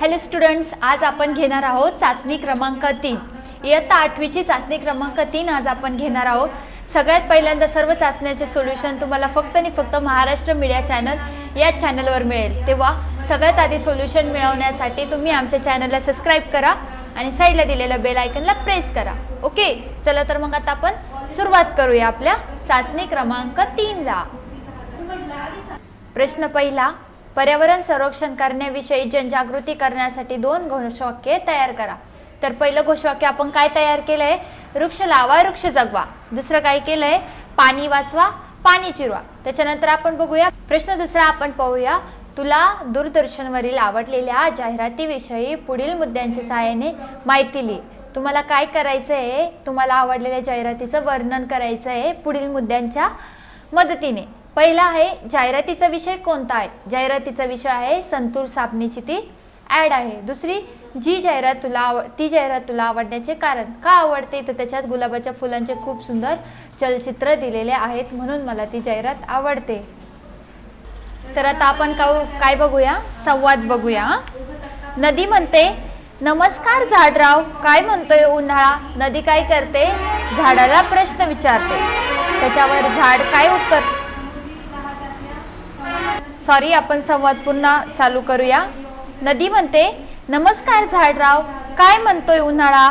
Hello students आज आपण घेणार आहोत चाचणी क्रमांक तीन. इयत्ता आठवीची चाचणी क्रमांक तीन आज आपण घेणार आहोत. सगळ्यात पहिल्यांदा सर्व चाचण्याचे सोल्युशन तुम्हाला फक्त आणि फक्त महाराष्ट्र मीडिया चॅनल या चॅनलवर मिळेल. तेव्हा सगळ्यात आधी सोल्युशन मिळवण्यासाठी तुम्ही आमच्या चॅनलला सबस्क्राईब करा आणि साईडला दिलेल्या बेल आयकनला प्रेस करा. ओके? चला तर मग आता आपण सुरुवात करूया आपल्या चाचणी क्रमांक तीनला. प्रश्न पहिला पर्यावरण संरक्षण करण्याविषयी जनजागृती करण्यासाठी दोन घोषवाक्ये तयार करा. तर पहिलं घोषवाक्य आपण काय तयार केलंय? वृक्ष लावा वृक्ष जगवा. दुसरं काय केलंय? पाणी वाचवा पाणी चिरवा. त्याच्यानंतर आपण बघूया. प्रश्न दुसरा आपण पाहूया. तुला दूरदर्शनवरील आवडलेल्या जाहिरातीविषयी पुढील मुद्द्यांच्या सहाय्याने माहिती लिही. तुम्हाला काय करायचं आहे तुम्हाला आवडलेल्या जाहिरातीचं वर्णन करायचं आहे पुढील मुद्द्यांच्या मदतीने. पहिला आहे जाहिरातीचा विषय कोणता आहे? जाहिरातीचा विषय आहे संतूर साबणीची ती ॲड आहे. दुसरी जी जाहिरात तुला आव ती जाहिरात तुला आवडण्याचे कारण का आवडते? तर त्याच्यात गुलाबाच्या फुलांचे खूप सुंदर चलचित्र दिलेले आहेत म्हणून मला ती जाहिरात आवडते. तर आता आपण काऊ काय बघूया? संवाद बघूया. नदी म्हणते नमस्कार झाडराव काय म्हणतोय उन्हाळा? नदी काय करते? झाडाला प्रश्न विचारते. त्याच्यावर झाड काय उत्तर? सॉरी आपण संवाद पुन्हा चालू करूया. नदी म्हणते नमस्कार झाडराव काय म्हणतोय उन्हाळा?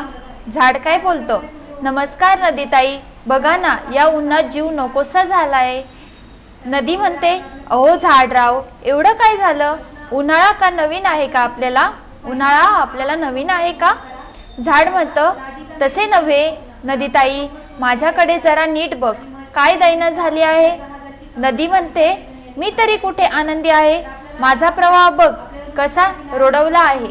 झाड काय बोलतो? नमस्कार नदीताई बघा ना या उन्हात जीव नकोसा झालाय. नदी म्हणते अहो झाडराव एवढं काय झालं? उन्हाळा का नवीन आहे का आपल्याला? उन्हाळा आपल्याला नवीन आहे का? झाड म्हणतं तसे नव्हे नदीताई माझ्याकडे जरा नीट बघ काय दैना झाली आहे? नदी म्हणते मी तरी कुठे आनंदी आहे? माझा प्रवाह बघ कसा रोडवला आहे.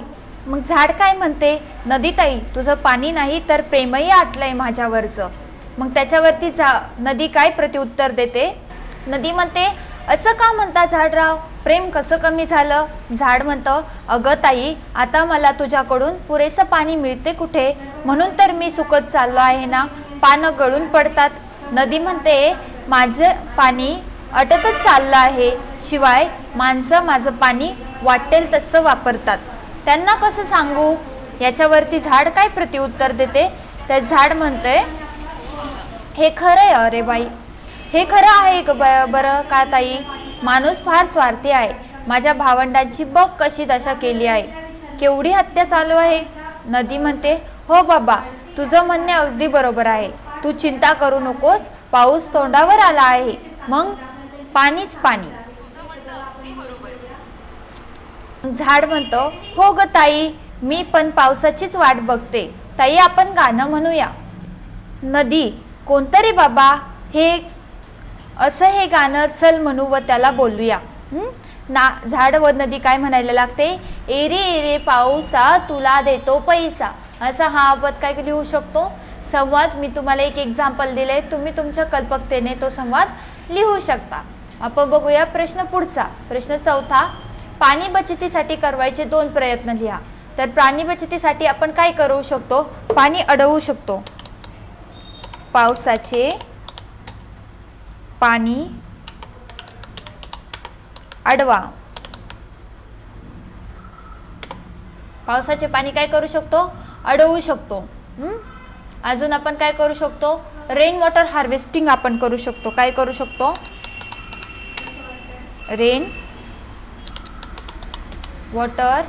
मग झाड काय म्हणते? नदीताई तुझं पाणी नाही तर प्रेमही आटलंय माझ्यावरचं. मग त्याच्यावरती झा नदी काय प्रत्युत्तर देते? नदी म्हणते असं का म्हणता झाडराव? प्रेम कसं कमी झालं? झाड म्हणतं अगं ताई आता मला तुझ्याकडून पुरेसं पाणी मिळते कुठे? म्हणून तर मी सुकत चाललो आहे ना? पानं गळून पडतात. नदी म्हणते माझं पाणी अटतच चाललं आहे. शिवाय माणसं माझं पाणी वाटेल तसं वापरतात. त्यांना कसं सांगू? याच्यावरती झाड काय प्रतिउत्तर देते? तर झाड म्हणते हे खरं आहे अरे बाई. हे खरं आहे ब- बरं का ताई? माणूस फार स्वार्थी आहे. माझ्या भावंडांची बघ कशी दशा केली आहे. केवढी हत्या चालू आहे. नदी म्हणते हो बाबा तुझं म्हणणे अगदी बरोबर आहे. तू चिंता करू नकोस. पाऊस तोंडावर आला आहे. मग पाणीच पाणी. झाड म्हणतो हो ग ताई मी पण पावसाचीच वाट बघते. ताई आपण गाणं म्हणूया. नदी कोणतं रे बाबा हे असं हे गाणं चल म्हणू व त्याला बोलूया? ना झाड व नदी काय म्हणायला लागते? एरे एरे पाऊसा तुला देतो पैसा. असा हा आपण काय लिहू शकतो? संवाद मी तुम्हाला एक एक्झाम्पल दिले तुम्ही तुमच्या कल्पकतेने तो संवाद लिहू शकता. आपण बघूया प्रश्न पुढचा. प्रश्न चौथा पाणी बचतीसाठी करवायचे दोन प्रयत्न लिहा. तर पाणी बचतीसाठी आपण काय करू शकतो? पाणी अडवू शकतो. पावसाचे पाणी अडवा. पावसाचे पाणी काय करू शकतो? अडवू शकतो. अजून आपण काय करू शकतो? रेन वॉटर हार्वेस्टिंग आपण करू शकतो. काय करू शकतो? Rain water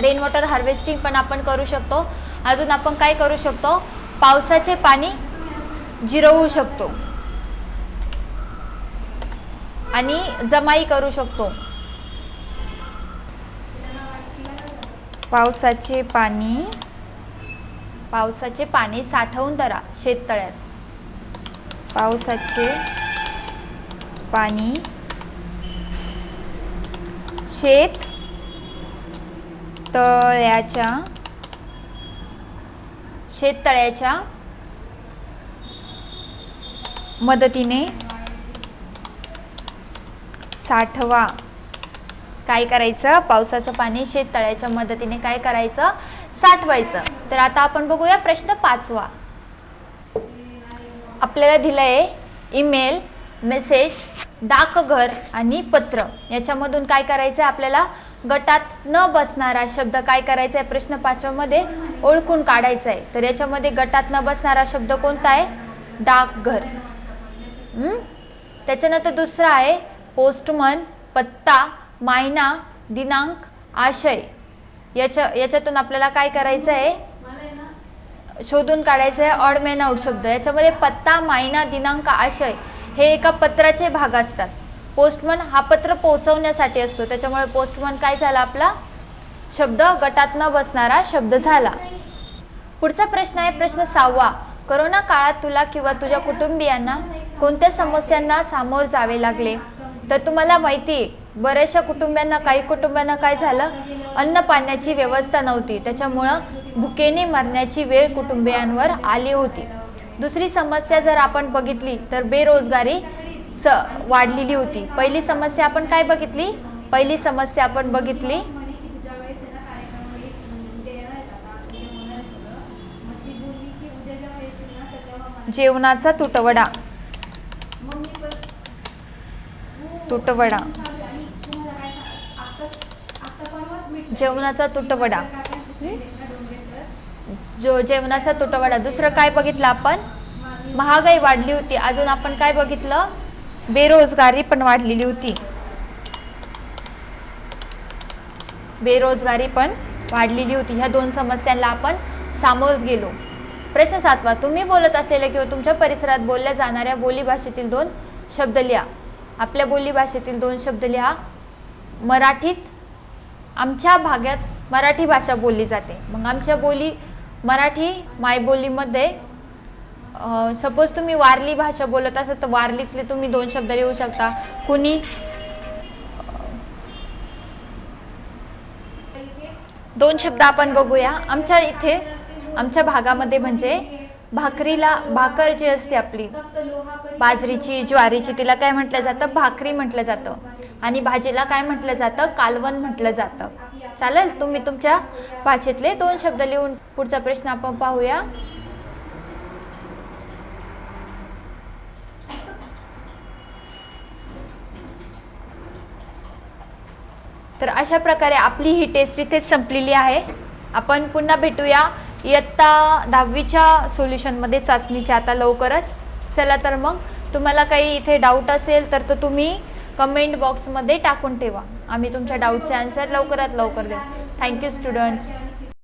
rain water harvesting पण आपण करू शकतो. अजून आपण काय करू शकतो? पावसाचे पाणी जिरवू शकतो. आणि जमाई करू शकतो. पावसाचे पाणी पावसाचे पाणी साठवून धरा शेततळ्यात. पावसाचे पाणी शेत तळ्याच्या शेततळ्याच्या मदतीने साठवा. काय करायचं? पावसाचं पाणी शेततळ्याच्या मदतीने काय करायचं? साठवायचं. तर आता आपण बघूया प्रश्न पाचवा. आपल्याला दिलंय ईमेल मेसेज डाकघर आणि पत्र. याच्यामधून काय करायचं आहे आपल्याला? गटात न बसणारा शब्द काय करायचा आहे प्रश्न पाचव्यामध्ये ओळखून काढायचा आहे तर याच्यामध्ये गटात न बसणारा शब्द कोणता आहे? डाकघर त्याच्यानंतर दुसरा आहे पोस्टमन पत्ता मायना दिनांक आशय. याच्या याच्यातून आपल्याला काय करायचं आहे शोधून काढायचं आहे ऑड मॅन आउट शब्द. याच्यामध्ये पत्ता मायना दिनांक आशय. हे एका पत्राचे भाग असतात. पोस्टमन हा पत्र पोहोचवण्यासाठी असतो. त्याच्यामुळे पोस्टमन काय झाला आपला? शब्द गटात न बसणारा शब्द झाला. पुढचा प्रश्न आहे प्रश्न सहावा. करोना काळात तुला किंवा तुझ्या कुटुंबियांना कोणत्या समस्यांना सामोर जावे लागले? तर तुम्हाला माहिती आहे बऱ्याचशा कुटुंबियांना काही कुटुंबांना काय झालं? अन्न पाण्याची व्यवस्था नव्हती. त्याच्यामुळं भुकेने मरण्याची वेळ कुटुंबियांवर आली होती. दुसरी समस्या जर आपण बघितली तर बेरोजगारी स वाढलेली होती. पहिली समस्या आपण काय बघितली? पहिली समस्या आपण बघितली जेवणाचा तुटवडा. तुटवडा. जेवणाचा तुटवडा. जो जेवणाचा तुटवडा दुसरं काय बघितलं आपण? महागाई वाढली होती. अजून आपण काय बघितलं? बेरोजगारी पण वाढलेली होती. बेरोजगारी पण वाढलेली होती. ह्या दोन समस्यांना आपण सामोर गेलो. प्रश्न सातवा तुम्ही बोलत असलेल्या किंवा तुमच्या परिसरात बोलल्या जाणाऱ्या बोलीभाषेतील दोन शब्द लिहा. आपल्या बोलीभाषेतील दोन शब्द लिहा. मराठीत आमच्या भागात मराठी भाषा बोलली जाते. मग आमच्या बोली मराठी मायबोलीमध्ये सपोज तुम्ही वारली भाषा बोलत असाल तर वारलीतले तुम्ही दोन शब्द लिहू शकता. कुणी? दोन शब्द आपण बघूया. आमच्या इथे आमच्या भागामध्ये म्हणजे भाकरीला भाकर जी असते आपली बाजरीची ज्वारीची तिला काय म्हटलं जातं? भाकरी म्हटलं जातं. आणि भाजीला काय म्हटलं जातं? कालवण म्हटलं जातं. चालेल तुम्ही तुमच्या भाषेतले दोन शब्द लिहून पुढचा प्रश्न आपण पाहूया. तर अशा प्रकारे आपली ही टेस्ट इथेच संपलेली आहे. आपण पुन्हा भेटूया इयत्ता दहावीच्या सोल्युशनमध्ये चाचणीच्या आता लवकरच. चला तर मग तुम्हाला काही इथे डाऊट असेल तर तो तुम्ही कमेंट बॉक्समध्ये टाकून ठेवा. आम्ही तुमच्या डाऊटचे आन्सर लवकरात लवकर देऊ. Thank you students